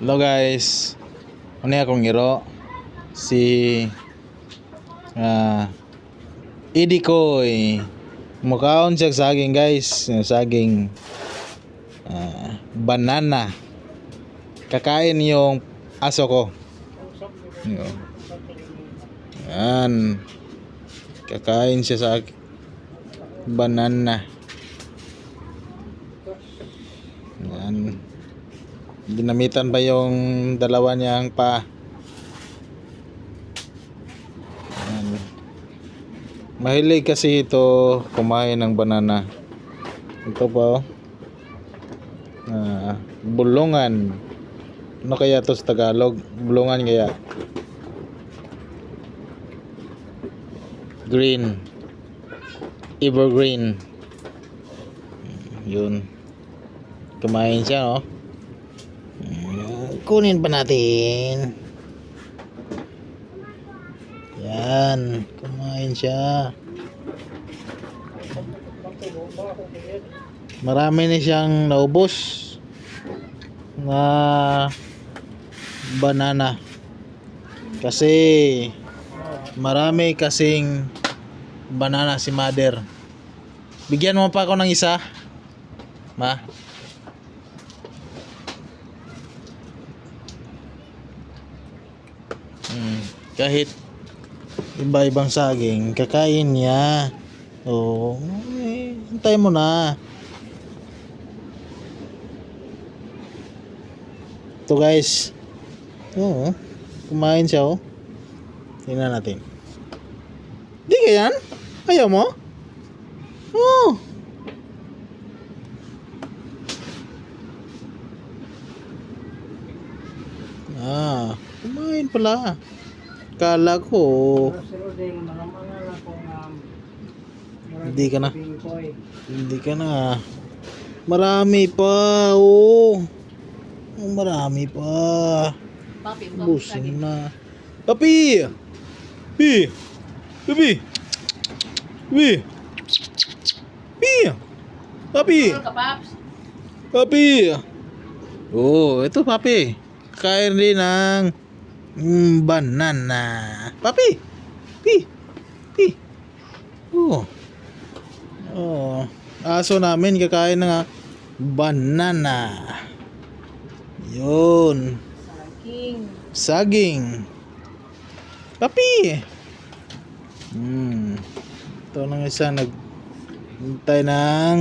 Hello guys. Ano akong iro? Si ah Idi Koy. Mukhaon siya saging guys. Saging ah, banana. Kakain yung aso ko. Yan. Kakain siya sa banana. Yan. Ginamitan pa yung dalawa niyang pa. Yan. Mahilig kasi ito kumain ng banana. Ito pa oh. Ah, bulungan. Ano kaya to sa Tagalog? Bulungan kaya? Green. Evergreen. Yun. Kumain siya, oh. Kunin pa natin. Yan. Kumain siya. Marami na siyang naubos na banana. Kasi marami kasing banana si mother. Bigyan mo pa ako ng isa. Ma. Kahit iba-ibang saging, kakain niya. Oo, eh, hintay mo na. Ito guys. Oo, kumain siya oh. Tingnan natin. Di ka yan? Ayaw mo? Oo. Ah, kumain pala. Kala ko, Hindi ka na. hindi ka na. Marami pa, oh. Oh, marami pa. Papi, Busin na. Papi! Pi! Papi! Papi! Pi! Papi! Papi! Oh, ito papi. Kain din ng mm, banana. Papi! Pi! Pi! Oh. Oh. Aso namin kakain ng banana. Yun. King. Saging. Papi! Hmm. Ito nang isa nag hintay ng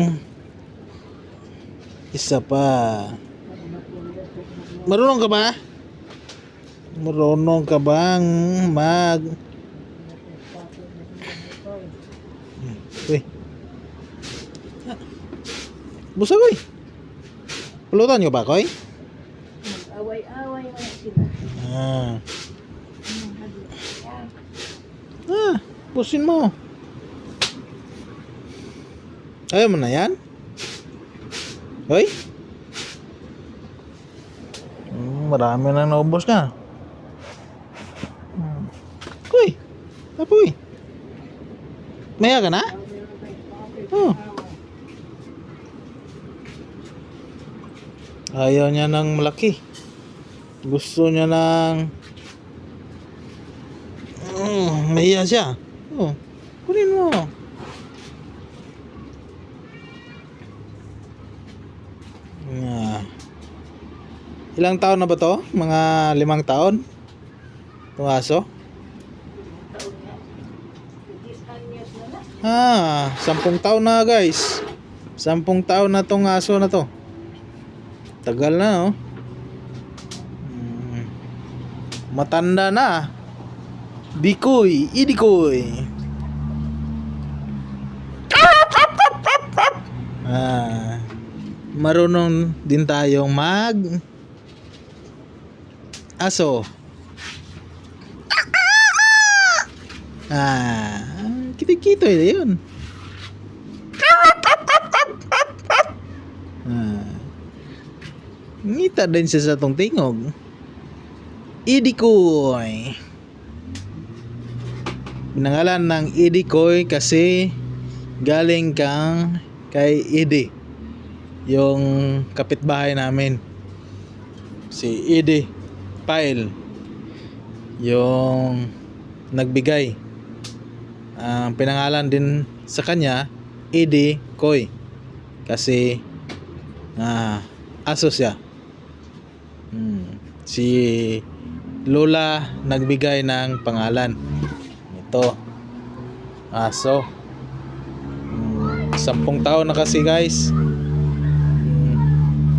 isa pa. Marunong ka ba? Marunong ka bang mag Uy. Busa koy. Pulutan ka ba koy? Away-away na sila. Ah. Ah, pusin mo. Ayaw mo na yan? Hoy? Hmm, marami na naubos ka. Hmm. Uy, apoy. Maya ka na? Oh. Ayaw niya ng malaki. Gusto niya ng... Mm, mahiya siya. Oh, kunin mo. Yeah. Ilang taon na ba to? Mga limang taon? Itong aso? Ah, sampung taon na guys. Sampung taon na tong aso na to. Tagal na oh. Hmm. Matanda na. Dikoy, idikoy. Ah, marunong din tayong mag aso. Ah, kitikito yun. Ah, ngita din siya sa tong tingog. Idikoy. Pinangalan ng Idikoy kasi galing kang kay Idi yung kapitbahay namin si Edie Pyle yung nagbigay ang pinangalan din sa kanya Edie Koy kasi ah, aso siya. Hmm, si Lola nagbigay ng pangalan. Ito aso. Hmm, sampung taon na kasi guys. Hmm,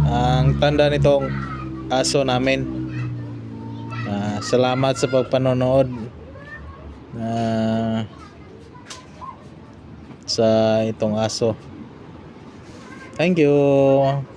ang tanda nitong aso namin. Ah, salamat sa pagpanonood. Ah, sa itong aso. Thank you